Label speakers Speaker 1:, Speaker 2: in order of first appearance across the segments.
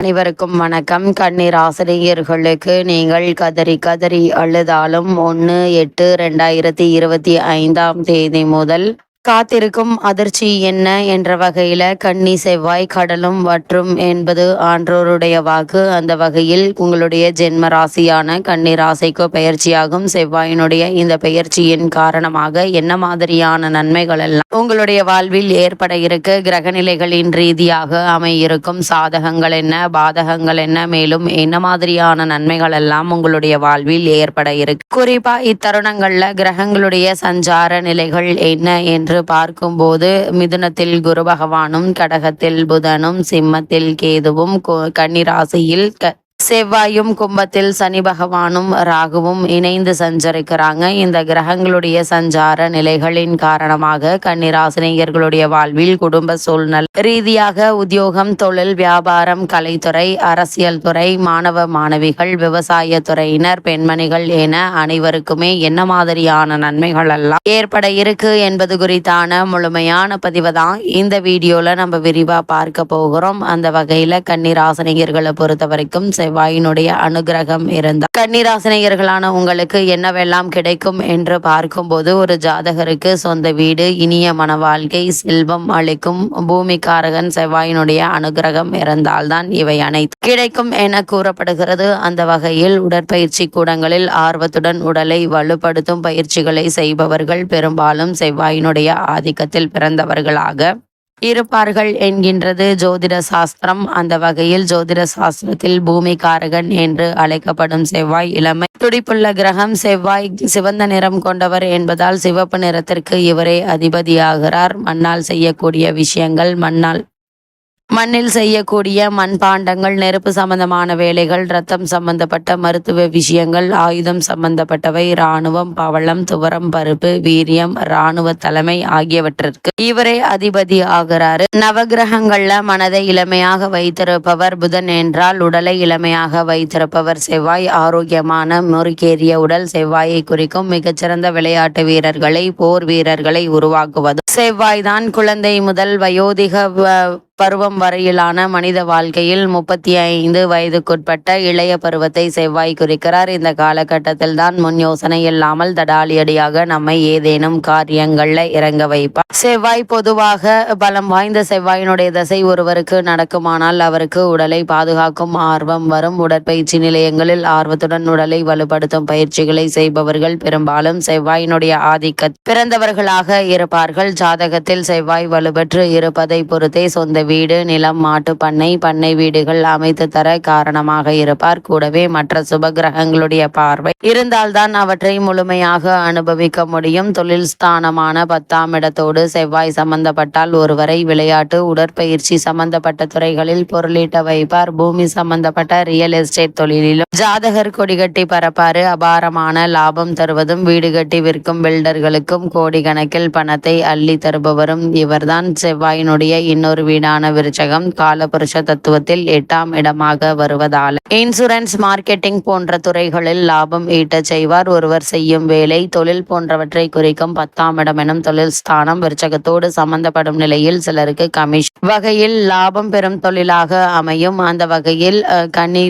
Speaker 1: அனைவருக்கும் வணக்கம். கண்ணீர் ஆசிரியர்களுக்கு நீங்கள் கதறி கதறி அழுதாலும் ஒன்று எட்டு ரெண்டாயிரத்தி இருபத்தி ஐந்தாம் தேதி முதல் காத்திருக்கும் அதிர்ச்சி என்ன என்ற வகையில கன்னி செவ்வாய் கடலும் வற்றும் என்பது ஆன்றோருடைய வாக்கு. அந்த வகையில் உங்களுடைய ஜென்ம ராசியான கன்னி ராசிக்கு பெயர்ச்சியாகும். செவ்வாயினுடைய இந்த பெயர்ச்சியின் காரணமாக என்ன மாதிரியான நன்மைகள் எல்லாம் உங்களுடைய வாழ்வில் ஏற்பட இருக்க? கிரகநிலைகளின் ரீதியாக அமையிருக்கும் சாதகங்கள் என்ன? பாதகங்கள் என்ன? மேலும் என்ன மாதிரியான நன்மைகள் எல்லாம் உங்களுடைய வாழ்வில் ஏற்பட இருக்கு? குறிப்பா இத்தருணங்கள்ல கிரகங்களுடைய சஞ்சார நிலைகள் என்ன என்று என்று பார்க்கும்போது மிதுனத்தில் குரு பகவானும் கடகத்தில் புதனும் சிம்மத்தில் கேதுவும் கன்னிராசியில் க- செவ்வாயும் கும்பத்தில் சனி பகவானும் ராகுவும் இணைந்து சஞ்சரிக்கிறாங்க. இந்த கிரகங்களுடைய சஞ்சார நிலைகளின் காரணமாக கன்னிராசினியர்களுடைய வாழ்வில் குடும்ப சூழ்நிலை ரீதியாக உத்தியோகம் தொழில் வியாபாரம் கலைத்துறை அரசியல் துறை மாணவ மாணவிகள் விவசாய துறையினர் பெண்மணிகள் என அனைவருக்குமே என்ன மாதிரியான நன்மைகள் எல்லாம் ஏற்பட இருக்கு என்பது குறித்தான முழுமையான பதிவு தான் இந்த வீடியோல நம்ம விரிவா பார்க்க போகிறோம். அந்த வகையில கன்னிராசினியர்களை பொறுத்த வரைக்கும் செவ்வாயினுடைய அனுகிரகம் இருந்தால். கன்னிராசினியர்களான உங்களுக்கு என்னவெல்லாம் கிடைக்கும் என்று பார்க்கும்போது ஒரு ஜாதகருக்கு சொந்த வீடு இனிய மன வாழ்க்கை செல்வம் அளிக்கும் பூமிக்காரகன் செவ்வாயினுடைய அனுகிரகம் இருந்தால்தான் இவை அனைத்து கிடைக்கும் என கூறப்படுகிறது. அந்த வகையில் உடற்பயிற்சி கூடங்களில் ஆர்வத்துடன் உடலை வலுப்படுத்தும் பயிற்சிகளை செய்பவர்கள் பெரும்பாலும் செவ்வாயினுடைய ஆதிக்கத்தில் பிறந்தவர்களாக இருப்பார்கள் என்கின்றது ஜோதிட சாஸ்திரம். அந்த வகையில் ஜோதிட சாஸ்திரத்தில் பூமிகாரகன் என்று அழைக்கப்படும் செவ்வாய் இளமை. துடிப்புள்ள கிரகம் செவ்வாய் சிவந்த நிறம் கொண்டவர் என்பதால் சிவப்பு நிறத்திற்கு இவரே அதிபதியாகிறார். மண்ணால் செய்யக்கூடிய விஷயங்கள் மண்ணால் மண்ணில் செய்யக்கூடிய மண்பாண்டங்கள் நெருப்பு சம்பந்தமான வேலைகள் ரத்தம் சம்பந்தப்பட்ட மருத்துவ விஷயங்கள் ஆயுதம் சம்பந்தப்பட்டவை இராணுவம் பவளம் துவரம் பருப்பு வீரியம் இராணுவ தலைமை ஆகியவற்றிற்கு இவரே அதிபதி ஆகிறாரு. நவகிரகங்கள்ல மனதை இளமையாக வைத்திருப்பவர் புதன் என்றால் உடலை இளமையாக வைத்திருப்பவர் செவ்வாய் ஆரோக்கியமான முறுக்கேறிய உடல் செவ்வாயை குறிக்கும் மிகச்சிறந்த விளையாட்டு வீரர்களை போர் வீரர்களை உருவாக்குவது. செவ்வாய்தான் குழந்தை முதல் வயோதிக பருவம் வரையிலான மனித வாழ்க்கையில் முப்பத்தி ஐந்து வயதுக்குட்பட்ட இளைய பருவத்தை செவ்வாய் குறிக்கிறார். இந்த காலகட்டத்தில் தான் முன் யோசனை இல்லாமல் தடாலியடியாக நம்மை ஏதேனும் காரியங்கள்ல இறங்க வைப்பார். செவ்வாய் பொதுவாக பலம் வாய்ந்த செவ்வாயினுடைய தசை ஒருவருக்கு நடக்குமானால் அவருக்கு உடலை பாதுகாக்கும் ஆர்வம் வரும். உடற்பயிற்சி நிலையங்களில் ஆர்வத்துடன் உடலை வலுப்படுத்தும் பயிற்சிகளை செய்பவர்கள் பெரும்பாலும் செவ்வாயினுடைய ஆதிக்க பிறந்தவர்களாக இருப்பார்கள். ஜாதகத்தில் செவ்வாய் வலுப்பெற்று இருப்பதை பொறுத்தே சொந்த வீடு நிலம் மாட்டு பண்ணை பண்ணை வீடுகள் அமைத்து தர காரணமாக இருப்பார். கூடவே மற்ற சுப கிரகங்களுடைய பார்வை இருந்தால்தான் அவற்றை முழுமையாக அனுபவிக்க முடியும். தொழில் ஸ்தானமான பத்தாம் இடத்தோடு செவ்வாய் சம்பந்தப்பட்டால் ஒருவரை விளையாட்டு உடற்பயிற்சி சம்பந்தப்பட்ட துறைகளில் பொருளீட்ட வைப்பார். பூமி சம்பந்தப்பட்ட ரியல் எஸ்டேட் தொழிலிலும் ஜாதகர் கொடிகட்டி பரப்பாரு அபாரமான லாபம் தருவதும் வீடு கட்டி விற்கும் பில்டர்களுக்கும் கோடி கணக்கில் பணத்தை அள்ளி தருபவரும் இவர்தான். செவ்வாயினுடைய இன்னொரு வீடான விருச்சகம் காலபுருஷ தத்துவத்தில் எட்டாம் இடமாக வருவதால். இன்சூரன்ஸ் மார்க்கெட்டிங் போன்ற துறைகளில் லாபம் ஈட்டச் செய்வார். ஒருவர் செய்யும் வேலை தொழில் போன்றவற்றை குறிக்கும் பத்தாம் இடம் எனும் தொழில் ஸ்தானம் விருச்சகத்தோடு சம்பந்தப்படும் நிலையில் சிலருக்கு கமிஷன் வகையில் லாபம் பெறும் தொழிலாக அமையும். அந்த வகையில் கன்னி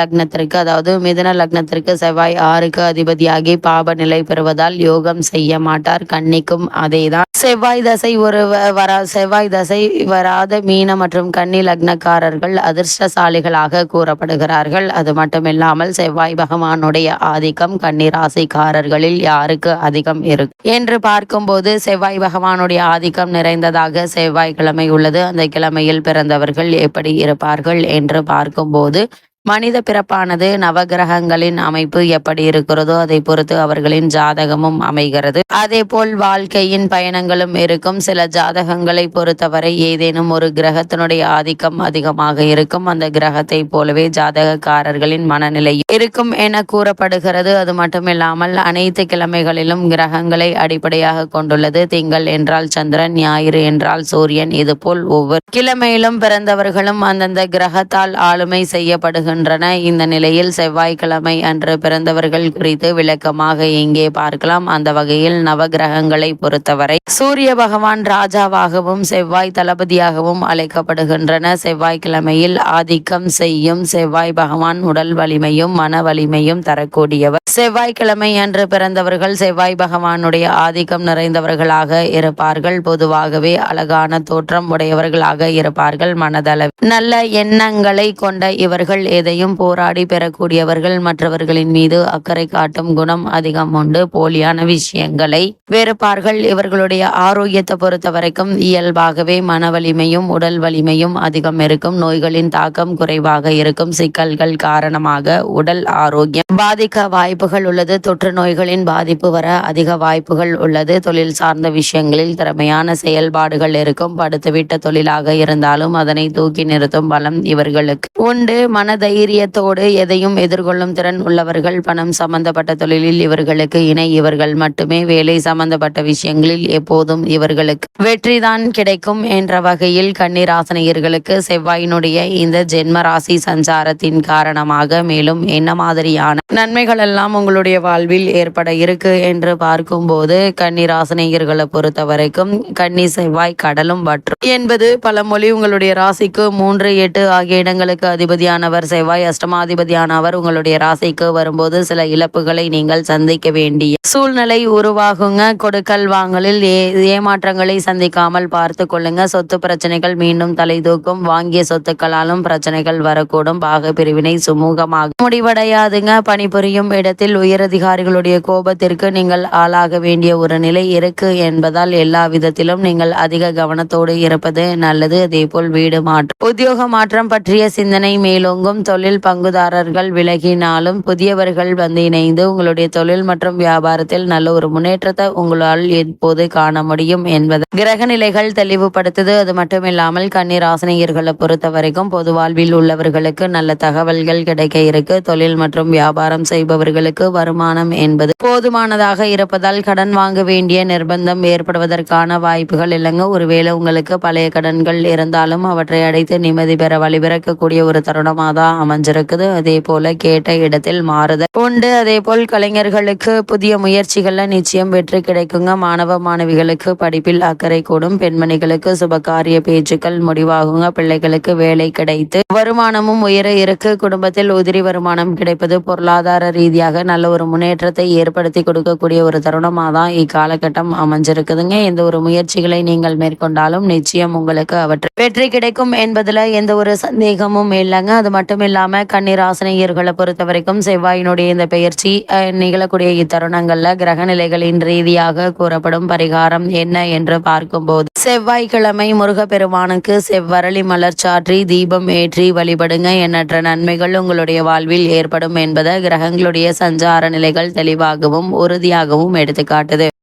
Speaker 1: லக்னத்திற்கு அதாவது மிதுன லக்னத்திற்கு செவ்வாய் ஆறுக்கு அதிபதியாகி பாப நிலை பெறுவதால் யோகம் செய்ய மாட்டார். கன்னிக்கும் அதேதான். செவ்வாய் தசை ஒரு வ- வரா செவ்வாய் தசை வராத மீன மற்றும் கன்னி லக்னக்காரர்கள் அதிர்ஷ்டசாலிகளாக கூறப்படுகிறார்கள். அது மட்டுமில்லாமல் செவ்வாய் பகவானுடைய ஆதிக்கம் கன்னி ராசிக்காரர்களில் யாருக்கு அதிகம் இருக்கு என்று பார்க்கும்போது செவ்வாய் பகவானுடைய ஆதிக்கம் நிறைந்ததாக செவ்வாய் கிழமை உள்ளது. அந்த கிழமையில் பிறந்தவர்கள் எப்படி இருப்பார்கள் என்று பார்க்கும்போது மனித பிறப்பானது நவகிரகங்களின் அமைப்பு எப்படி இருக்கிறதோ அதை பொறுத்து அவர்களின் ஜாதகமும் அமைகிறது. அதே போல் வாழ்க்கையின் பயணங்களும் இருக்கும். சில ஜாதகங்களை பொறுத்தவரை ஏதேனும் ஒரு கிரகத்தினுடைய ஆதிக்கம் அதிகமாக இருக்கும். அந்த கிரகத்தை போலவே ஜாதகக்காரர்களின் மனநிலை இருக்கும் என கூறப்படுகிறது. அது மட்டுமில்லாமல் அனைத்து கிழமைகளிலும் கிரகங்களை அடிப்படையாக கொண்டுள்ளது. திங்கள் என்றால் சந்திரன் ஞாயிறு என்றால் சூரியன். இதுபோல் ஒவ்வொரு கிழமையிலும் பிறந்தவர்களும் அந்தந்த கிரகத்தால் ஆளுமை செய்யப்படுகிறது வருகின்றன. இந்த நிலையில் செவ்வாய்க்கிழமை அன்று பிறந்தவர்கள் குறித்து விளக்கமாக இங்கே பார்க்கலாம். அந்த வகையில் நவகிரகங்களை பொறுத்தவரை சூரிய பகவான் ராஜாவாகவும் செவ்வாய் தளபதியாகவும் அழைக்கப்படுகின்றன. செவ்வாய்க்கிழமையில் ஆதிக்கம் செய்யும் செவ்வாய் பகவான் உடல் வலிமையும் மன வலிமையும் தரக்கூடியவர். செவ்வாய்க்கிழமை அன்று பிறந்தவர்கள் செவ்வாய் பகவானுடைய ஆதிக்கம் நிறைந்தவர்களாக இருப்பார்கள். பொதுவாகவே அழகான தோற்றம் உடையவர்களாக இருப்பார்கள். மனதளவில் நல்ல எண்ணங்களை கொண்ட இவர்கள் எதையும் போராடி பெறக்கூடியவர்கள் மற்றவர்களின் மீது அக்கறை காட்டும் குணம் அதிகம் உண்டு. போலியான விஷயங்களை வெறுப்பார்கள் இவர்களுடைய ஆரோக்கியத்தை பொறுத்த வரைக்கும் இயல்பாகவே மன வலிமையும் உடல் வலிமையும் அதிகம் இருக்கும். நோய்களின் தாக்கம் குறைவாக இருக்கும். சிக்கல்கள் காரணமாக உடல் ஆரோக்கியம் பாதிக்க வாய்ப்புகள் உள்ளது. தொற்று நோய்களின் பாதிப்பு வர அதிக வாய்ப்புகள் உள்ளது. தொழில் சார்ந்த விஷயங்களில் திறமையான செயல்பாடுகள் இருக்கும். படுத்துவிட்ட தொழிலாக இருந்தாலும் அதனை தூக்கி நிறுத்தும் பலம் இவர்களுக்கு உண்டு. மனதை தைரியத்தோடு எதையும் எதிர்கொள்ளும் திறன் உள்ளவர்கள் பணம் சம்பந்தப்பட்ட தொழிலில் இவர்களுக்கு இணை இவர்கள் மட்டுமே வேலை சம்பந்தப்பட்ட விஷயங்களில் எப்போதும் இவர்களுக்கு வெற்றிதான் கிடைக்கும் என்ற வகையில் கன்னிராசனியர்களுக்கு செவ்வாயினுடைய இந்த ஜென்ம ராசி சஞ்சாரத்தின் காரணமாக மேலும் என்ன மாதிரியான நன்மைகள் எல்லாம் உங்களுடைய வாழ்வில் ஏற்பட இருக்கு என்று பார்க்கும்போது கன்னிராசனியர்களை பொறுத்த வரைக்கும் கன்னி செவ்வாய் கடலும் வற்றும் என்பது பழமொழி உங்களுடைய ராசிக்கு மூன்று எட்டு ஆகிய இடங்களுக்கு அதிபதியானவர் செவ்வாய் அஷ்டமாதிபதியானவர் உங்களுடைய ராசிக்கு வரும்போது சில இழப்புகளை நீங்கள் சந்திக்க வேண்டிய சூழ்நிலை உருவாகுங்க. கொடுக்கல் வாங்கலில் ஏ ஏமாற்றங்களை சந்திக்காமல் பார்த்து கொள்ளுங்க. சொத்து பிரச்சனைகள் மீண்டும் தலை தூக்கும். வாங்கிய சொத்துக்களாலும் பிரச்சனைகள் வரக்கூடும். பாக பிரிவினை சுமூகமாக முடிவடையாதுங்க. பணிபுரியும் இடத்தில் உயரதிகாரிகளுடைய கோபத்திற்கு நீங்கள் ஆளாக வேண்டிய ஒரு நிலை இருக்கு என்பதால் எல்லா விதத்திலும் நீங்கள் அதிக கவனத்தோடு இருப்பது நல்லது. அதேபோல் வீடு மாற்றம் உத்தியோக மாற்றம் பற்றிய சிந்தனை மேலோங்கும். தொழில் பங்குதாரர்கள் விலகினாலும் புதியவர்கள் வந்து இணைந்து உங்களுடைய தொழில் மற்றும் வியாபாரத்தில் நல்ல ஒரு முன்னேற்றத்தை உங்களால் எப்போது காண முடியும் என்பது கிரக நிலைகள் தெளிவுபடுத்துது. அது மட்டுமில்லாமல் கண்ணீர் ஆசனியர்களை பொறுத்த வரைக்கும் பொது வாழ்வில் உள்ளவர்களுக்கு நல்ல தகவல்கள் கிடைக்க இருக்கு. தொழில் மற்றும் வியாபாரம் செய்பவர்களுக்கு வருமானம் என்பது போதுமானதாக இருப்பதால் கடன் வாங்க வேண்டிய நிர்பந்தம் ஏற்படுவதற்கான வாய்ப்புகள் இல்லைங்க. ஒருவேளை உங்களுக்கு பழைய கடன்கள் இருந்தாலும் அவற்றை அடைத்து நிம்மதி பெற வழிபிறக்கக்கூடிய ஒரு தருணமாக தான் அமைஞ்சிருக்குது. அதே போல கேட்ட இடத்தில் மாறுதல் உண்டு. அதே போல் கலைஞர்களுக்கு புதிய முயற்சிகள்ல நிச்சயம் வெற்றி கிடைக்குங்க. மாணவ மாணவிகளுக்கு படிப்பில் அக்கறை கூடும். பெண்மணிகளுக்கு சுபகாரிய பேச்சுக்கள் முடிவாகுங்க. பிள்ளைகளுக்கு வேலை கிடைத்து வருமானமும் உயர இருக்கு. குடும்பத்தில் உதிரி வருமானம் கிடைப்பது பொருளாதார ரீதியாக நல்ல ஒரு முன்னேற்றத்தை ஏற்படுத்தி கொடுக்கக்கூடிய ஒரு தருணமாக தான் இக்காலகட்டம் அமைஞ்சிருக்குதுங்க. எந்த ஒரு முயற்சிகளை நீங்கள் மேற்கொண்டாலும் நிச்சயம் உங்களுக்கு அவற்றை வெற்றி கிடைக்கும் என்பதுல எந்த ஒரு சந்தேகமும் இல்லைங்க. அது மட்டும் இல்லாமல் கன்னிராசனையர்களை பொறுத்த வரைக்கும் செவ்வாயினுடைய இந்த பெயர்ச்சி அஹ், நிகழக்கூடிய இத்தருணங்கள்ல கிரக நிலைகளின் ரீதியாக கூறப்படும் பரிகாரம் என்ன என்று பார்க்கும்போது செவ்வாய்க்கிழமை முருகப்பெருமானுக்கு செவ்வரளி மலர் சாற்றி தீபம் ஏற்றி வழிபடுங்க. எண்ணற்ற நன்மைகள் உங்களுடைய வாழ்வில் ஏற்படும் என்பதை கிரகங்களுடைய சஞ்சார நிலைகள் தெளிவாகவும் உறுதியாகவும் எடுத்துக்காட்டுது.